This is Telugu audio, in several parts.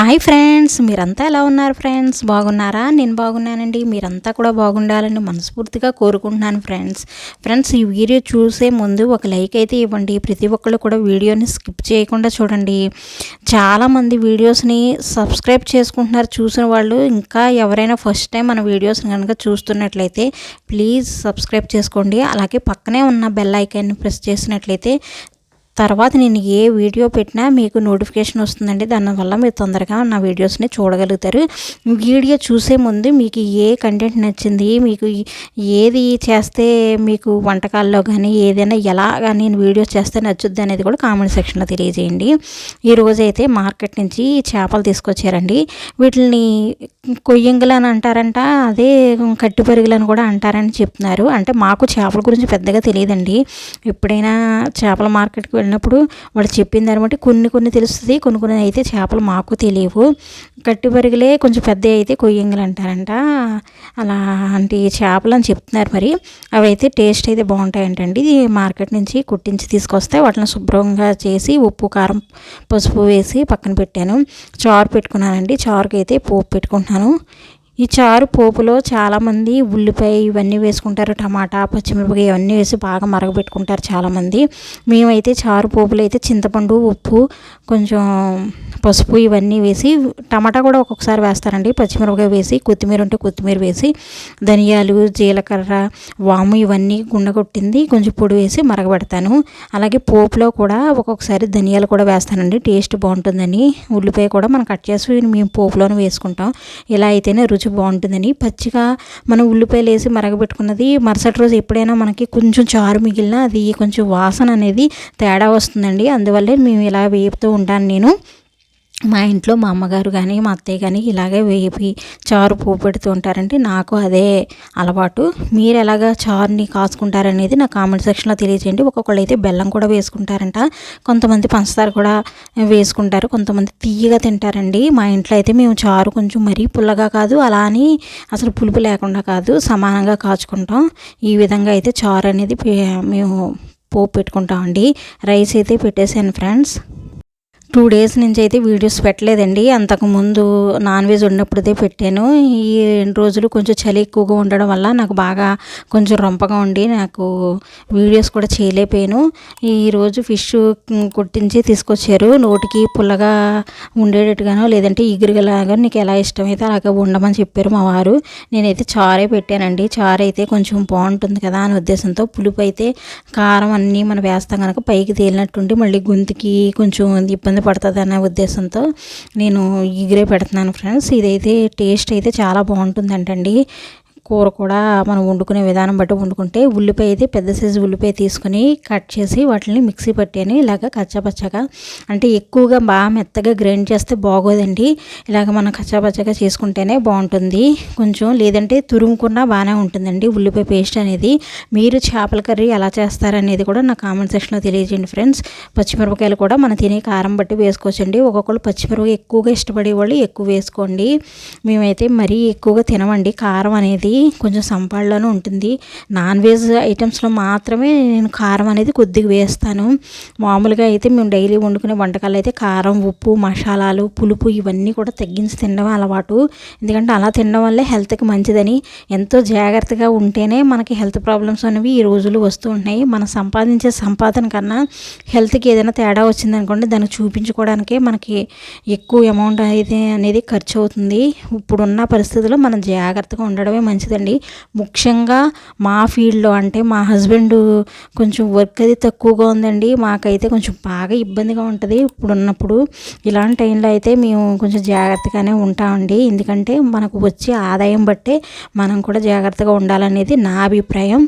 హాయ్ ఫ్రెండ్స్ మీరంతా ఎలా ఉన్నారు ఫ్రెండ్స్? బాగున్నారా? నేను బాగున్నానండి. మీరంతా కూడా బాగుండాలని మనస్ఫూర్తిగా కోరుకుంటున్నాను ఫ్రెండ్స్. ఫ్రెండ్స్ ఈ వీడియో చూసే ముందు ఒక లైక్ అయితే ఇవ్వండి. ప్రతి ఒక్కళ్ళు కూడా వీడియోని స్కిప్ చేయకుండా చూడండి. చాలామంది వీడియోస్ని సబ్స్క్రైబ్ చేసుకుంటున్నారు చూసిన వాళ్ళు. ఇంకా ఎవరైనా ఫస్ట్ టైం మన వీడియోస్ని కనుక చూస్తున్నట్లయితే ప్లీజ్ సబ్స్క్రైబ్ చేసుకోండి. అలాగే పక్కనే ఉన్న బెల్ ఐకాన్ని ప్రెస్ చేసినట్లయితే తర్వాత నేను ఏ వీడియో పెట్టినా మీకు నోటిఫికేషన్ వస్తుందండి. దానివల్ల మీరు తొందరగా నా వీడియోస్ని చూడగలుగుతారు. వీడియో చూసే ముందు మీకు ఏ కంటెంట్ నచ్చింది మీకు ఏది చేస్తే మీకు వంటకాల్లో కానీ ఏదైనా ఎలా నేను వీడియోస్ చేస్తే నచ్చుద్ది అనేది కూడా కామెంట్ సెక్షన్లో తెలియజేయండి. ఈరోజు అయితే మార్కెట్ నుంచి చేపలు తీసుకొచ్చారండి. వీటిని కొయ్యంగులు అని అంటారంట అదే కట్టి పెరుగులని కూడా అంటారని చెప్తున్నారు. అంటే మాకు చేపల గురించి పెద్దగా తెలియదండి. ఎప్పుడైనా చేపల మార్కెట్కి అన్నప్పుడు వాళ్ళు చెప్పిన దాన్ని బట్టి కొన్ని కొన్ని తెలుస్తుంది కొన్ని కొన్ని అయితే చేపలు మాకు తెలియవు. గట్టి పరిగలే కొంచెం పెద్ద అయితే కొయ్యంగులు అంటారంట. అలాంటి చేపలు అని చెప్తున్నారు మరి. అవి అయితే టేస్ట్ అయితే బాగుంటాయంటండి. మార్కెట్ నుంచి కుట్టించి తీసుకొస్తే వాటిని శుభ్రంగా చేసి ఉప్పు కారం పసుపు వేసి పక్కన పెట్టాను. చారు పెట్టుకున్నానండి. చారుకి అయితే పోపు పెట్టుకుంటున్నాను. ఈ చారు పోపులో చాలామంది ఉల్లిపాయ ఇవన్నీ వేసుకుంటారు టమాటా పచ్చిమిరపకాయ ఇవన్నీ వేసి బాగా మరగబెట్టుకుంటారు చాలామంది. మేమైతే చారు పోపులో అయితే చింతపండు ఉప్పు కొంచెం పసుపు ఇవన్నీ వేసి టమాటా కూడా ఒక్కొక్కసారి వేస్తారండి. పచ్చిమిరపకాయ వేసి కొత్తిమీర ఉంటే కొత్తిమీర వేసి ధనియాలు జీలకర్ర వాము ఇవన్నీ గుండగొట్టింది కొంచెం పొడి వేసి మరగబెడతాను. అలాగే పోపులో కూడా ఒక్కొక్కసారి ధనియాలు కూడా వేస్తానండి. టేస్ట్ బాగుంటుందని. ఉల్లిపాయ కూడా మనం కట్ చేసి మేము పోపులోనే వేసుకుంటాం. ఇలా అయితేనే రుచి బాగుంటుందని. పచ్చిగా మనం ఉల్లిపాయలు వేసి మరగబెట్టుకున్నది మరుసటి రోజు ఎప్పుడైనా మనకి కొంచెం చారు మిగిలిన అది కొంచెం వాసన అనేది తేడా వస్తుందండి. అందువల్లే మేము ఇలా వేపుతూ ఉంటాను నేను. మా ఇంట్లో మా అమ్మగారు కానీ మా అత్తయ్య కానీ ఇలాగే వేపి చారు పువ్వు పెడుతూ ఉంటారంటే నాకు అదే అలవాటు. మీరు ఎలాగ చారుని కాచుకుంటారనేది నా కామెంట్ సెక్షన్లో తెలియజేయండి ఒక్కొక్కళ్ళు అయితే బెల్లం కూడా వేసుకుంటారంట. కొంతమంది పంచదార కూడా వేసుకుంటారు. కొంతమంది తీయగా తింటారండి. మా ఇంట్లో అయితే మేము చారు కొంచెం మరీ పుల్లగా కాదు అలా అని అసలు పులుపు లేకుండా కాదు సమానంగా కాచుకుంటాం. ఈ విధంగా అయితే చారు అనేది మేము పోపు పెట్టుకుంటామండి. రైస్ అయితే పెట్టేశాను ఫ్రెండ్స్. టూ డేస్ నుంచి అయితే వీడియోస్ పెట్టలేదండి. అంతకుముందు నాన్ వెజ్ ఉన్నప్పుడైతే పెట్టాను. ఈ రెండు రోజులు కొంచెం చలి ఎక్కువగా ఉండడం వల్ల నాకు బాగా కొంచెం రొంపగా ఉండి నాకు వీడియోస్ కూడా చేయలేకపోయాను. ఈరోజు ఫిష్ కొట్టించి తీసుకొచ్చారు. నోటికి పుల్లగా ఉండేటట్టుగానో లేదంటే ఇగురుగలాగా నీకు ఎలా ఇష్టమైతే అలాగే ఉండమని చెప్పారు మా వారు. నేనైతే చారే పెట్టానండి. చారు అయితే కొంచెం బాగుంటుంది కదా అనే ఉద్దేశంతో పులుపు అయితే కారం అన్నీ మనం వేస్తాం కనుక పైకి తేలినట్టుండి మళ్ళీ గొంతుకి కొంచెం ఇబ్బంది ఇబ్బంది పడుతుంది అనే ఉద్దేశంతో నేను ఈగరే పెడుతున్నాను ఫ్రెండ్స్. ఇదైతే టేస్ట్ అయితే చాలా బాగుంటుందంటండి. కూర కూడా మనం వండుకునే విధానం బట్టి వండుకుంటే ఉల్లిపాయ అయితే పెద్ద సైజు ఉల్లిపాయ తీసుకుని కట్ చేసి వాటిని మిక్సీ పట్టాను ఇలాగ కచ్చాపచ్చగా. అంటే ఎక్కువగా బాగా మెత్తగా గ్రైండ్ చేస్తే బాగోదండి. ఇలాగ మనం కచ్చాపచ్చగా చేసుకుంటేనే బాగుంటుంది. కొంచెం లేదంటే తురుముకున్నా బాగానే ఉంటుందండి ఉల్లిపాయ పేస్ట్ అనేది. మీరు చేపల కర్రీ ఎలా చేస్తారనేది కూడా నా కామెంట్ సెక్షన్లో తెలియజేయండి ఫ్రెండ్స్ పచ్చిమిరపకాయలు కూడా మనం తినే కారం బట్టి వేసుకోవచ్చండి. ఒక్కొక్కరు పచ్చిమిరపకాయ ఎక్కువగా ఇష్టపడే వాళ్ళు ఎక్కువ వేసుకోండి. మేమైతే మరీ ఎక్కువగా తినమండి. కారం అనేది కొంచెం సంపాళ్ళలోనే ఉంటుంది. నాన్ వెజ్ ఐటమ్స్లో మాత్రమే నేను కారం అనేది కొద్దిగా వేస్తాను. మామూలుగా అయితే మేము డైలీ వండుకునే వంటకాలు అయితే కారం ఉప్పు మసాలాలు పులుపు ఇవన్నీ కూడా తగ్గించి తినడం అలవాటు. ఎందుకంటే అలా తినడం వల్లే హెల్త్కి మంచిదని. ఎంతో జాగ్రత్తగా ఉంటేనే మనకి హెల్త్ ప్రాబ్లమ్స్ అనేవి ఈ రోజులు వస్తూ ఉంటున్నాయి. మనం సంపాదించే సంపాదన కన్నా హెల్త్కి ఏదైనా తేడా వచ్చిందనుకోండి దాన్ని చూపించుకోవడానికే మనకి ఎక్కువ అమౌంట్ అయితే అనేది ఖర్చు అవుతుంది ఇప్పుడున్న పరిస్థితుల్లో మనం జాగ్రత్తగా ఉండడమే మంచిది. మంచిదండి ముఖ్యంగా మా ఫీల్డ్లో అంటే మా హస్బెండ్ కొంచెం వర్క్ అది తక్కువగా ఉందండి. మాకైతే కొంచెం బాగా ఇబ్బందిగా ఉంటుంది. ఇప్పుడు ఉన్నప్పుడు ఇలాంటి టైంలో అయితే మేము కొంచెం జాగ్రత్తగానే ఉంటామండి. ఎందుకంటే మనకు వచ్చే ఆదాయం బట్టే మనం కూడా జాగ్రత్తగా ఉండాలనేది నా అభిప్రాయం.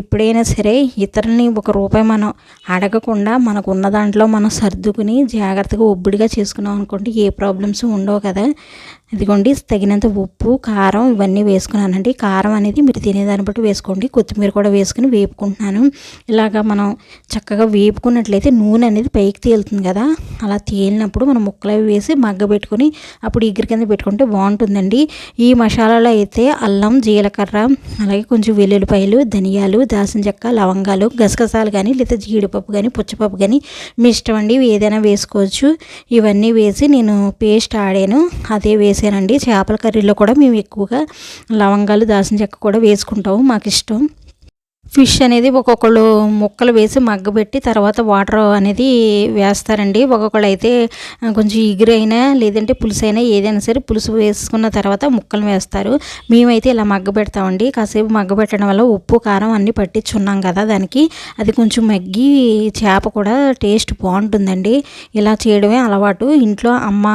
ఎప్పుడైనా సరే ఇతరులని ఒక రూపాయి మనం అడగకుండా మనకు ఉన్న దాంట్లో మనం సర్దుకుని జాగ్రత్తగా ఒబ్బిడిగా చేసుకున్నాం అనుకోండి ఏ ప్రాబ్లమ్స్ ఉండవు కదా. ఇదిగోండి తగినంత ఉప్పు కారం ఇవన్నీ వేసుకున్నానండి. కారం అనేది మీరు తినేదాన్ని బట్టి వేసుకోండి. కొత్తిమీర కూడా వేసుకుని వేపుకుంటున్నాను. ఇలాగా మనం చక్కగా వేపుకున్నట్లయితే నూనె అనేది పైకి తేలుతుంది కదా. అలా తేలినప్పుడు మనం ముక్కలు అవి వేసి మగ్గ పెట్టుకొని అప్పుడు ఇగ్గిరి కింద పెట్టుకుంటే బాగుంటుందండి. ఈ మసాలాలో అయితే అల్లం జీలకర్ర అలాగే కొంచెం వెల్లుల్లిపాయలు ధనియాలు దాసిన చెక్క లవంగాలు గసగసాలు కానీ లేదా జీడిపప్పు కానీ పుచ్చపప్పు కానీ మీ ఇష్టం అండి. ఏదైనా వేసుకోవచ్చు. ఇవన్నీ వేసి నేను పేస్ట్ ఆడాను. అదే వేసి వేసానండి చేపల కర్రీలో కూడా మేము ఎక్కువగా లవంగాలు దాల్చిన చెక్క కూడా వేసుకుంటాము. మాకు ఇష్టం ఫిష్ అనేది ఒక్కొక్కళ్ళు ముక్కలు వేసి మగ్గబెట్టి తర్వాత వాటర్ అనేది వేస్తారండి. ఒక్కొక్కళ్ళు అయితే కొంచెం ఇగురైనా లేదంటే పులుసు అయినా ఏదైనా సరే పులుసు వేసుకున్న తర్వాత ముక్కలు వేస్తారు. మేమైతే ఇలా మగ్గబెడతామండి కాసేపు మగ్గబెట్టడం వల్ల ఉప్పు కారం అన్నీ పట్టించున్నాం కదా దానికి. అది కొంచెం మగ్గి చేప కూడా టేస్ట్ బాగుంటుందండి. ఇలా చేయడమే అలవాటు. ఇంట్లో అమ్మ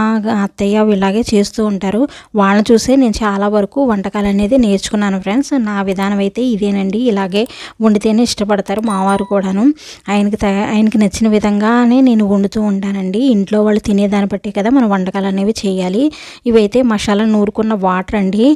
అత్తయ్య ఇలాగే చేస్తూ ఉంటారు. వాళ్ళని చూసే నేను చాలా వరకు వంటకాలు అనేది నేర్చుకున్నాను ఫ్రెండ్స్. నా విధానం అయితే ఇదేనండి. ఇలాగే వండితేనే ఇష్టపడతారు మావారు కూడాను. ఆయనకి ఆయనకి నచ్చిన విధంగానే నేను వండుతూ ఉంటానండి. ఇంట్లో వాళ్ళు తినేదాన్ని బట్టి కదా మనం వంటకాలు అనేవి చేయాలి. ఇవైతే మసాలా నూరుకున్న వాటర్ అండి.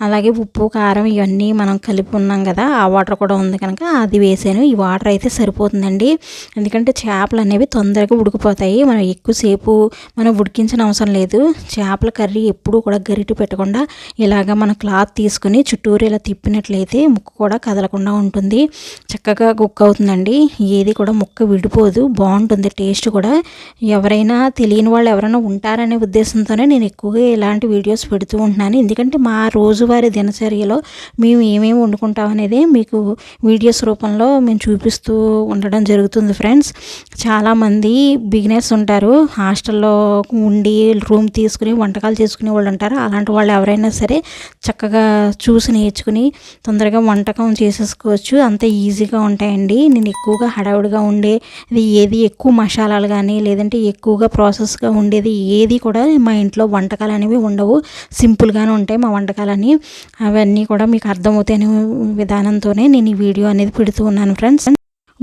అలాగే ఉప్పు కారం ఇవన్నీ మనం కలిపి ఉన్నాం కదా ఆ వాటర్ కూడా ఉంది కనుక అది వేసాను. ఈ వాటర్ అయితే సరిపోతుందండి. ఎందుకంటే చేపలు అనేవి తొందరగా ఉడికిపోతాయి. మనం ఎక్కువసేపు మనం ఉడికించిన అవసరం లేదు. చేపల కర్రీ ఎప్పుడూ కూడా గరిటి పెట్టకుండా ఇలాగ మన క్లాత్ తీసుకుని చుట్టూరు ఇలా తిప్పినట్లయితే ముక్కు కూడా కదలకుండా ఉంటుంది. ఉంటుంది చక్కగా కుక్ అవుతుందండి. ఏది కూడా ముక్క విడిపోదు. బాగుంటుంది. టేస్ట్ కూడా. ఎవరైనా తెలియని వాళ్ళు ఎవరైనా ఉంటారనే ఉద్దేశంతోనే నేను ఎక్కువగా ఇలాంటి వీడియోస్ పెడుతూ ఉంటున్నాను. ఎందుకంటే మా రోజువారీ దినచర్యలో మేము ఏమేమి వండుకుంటాం అనేది మీకు వీడియోస్ రూపంలో మేము చూపిస్తూ ఉండడం జరుగుతుంది ఫ్రెండ్స్. చాలామంది బిగినర్స్ ఉంటారు. హాస్టల్లో ఉండి రూమ్ తీసుకుని వంటకాలు చేసుకునే వాళ్ళు ఉంటారు. అలాంటి వాళ్ళు ఎవరైనా సరే చక్కగా చూసి నేర్చుకుని తొందరగా వంటకం చేసేసుకోవచ్చు. అంత ఈజీగా ఉంటాయండి. నేను ఎక్కువగా హడావుడిగా ఉండే ఇది ఏది ఎక్కువ మసాలాలు కానీ లేదంటే ఎక్కువగా ప్రాసెస్గా ఉండేది ఏది కూడా మా ఇంట్లో వంటకాలు అనేవి ఉండవు. సింపుల్గానే ఉంటాయి మా వంటకాలని అవన్నీ కూడా మీకు అర్థమవుతాయి విధానంతోనే నేను ఈ వీడియో అనేది పెడుతూ ఉన్నాను ఫ్రెండ్స్.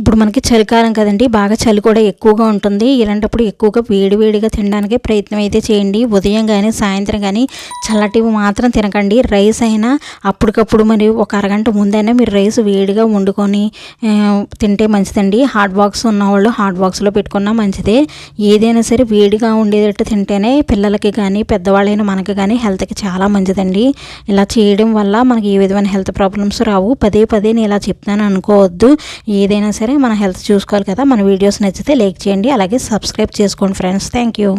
ఇప్పుడు మనకి చలికాలం కదండి బాగా చలి కూడా ఎక్కువగా ఉంటుంది. ఇలాంటప్పుడు ఎక్కువగా వేడివేడిగా తినడానికి ప్రయత్నం అయితే చేయండి. ఉదయం కానీ సాయంత్రం కానీ చల్లటివి మాత్రం తినకండి. రైస్ అయినా అప్పటికప్పుడు మరి ఒక అరగంట ముందైనా మీరు రైస్ వేడిగా వండుకొని తింటే మంచిదండి. హాట్ బాక్స్ ఉన్నవాళ్ళు హాట్ బాక్స్లో పెట్టుకున్నా మంచిదే. ఏదైనా సరే వేడిగా ఉండేటట్టు తింటేనే పిల్లలకి కానీ పెద్దవాళ్ళైన మనకి కానీ హెల్త్కి చాలా మంచిదండి. ఇలా చేయడం వల్ల మనకి ఏ విధమైన హెల్త్ ప్రాబ్లమ్స్ రావు. పదే పదే నేను ఇలా చెప్తాను అనుకోవద్దు. ఏదైనా సరే మన హెల్త్ చూసుకోవాలి కదా మన వీడియోస్ నచ్చితే లైక్ చేయండి అలాగే సబ్స్క్రైబ్ చేసుకోండి ఫ్రెండ్స్. Thank you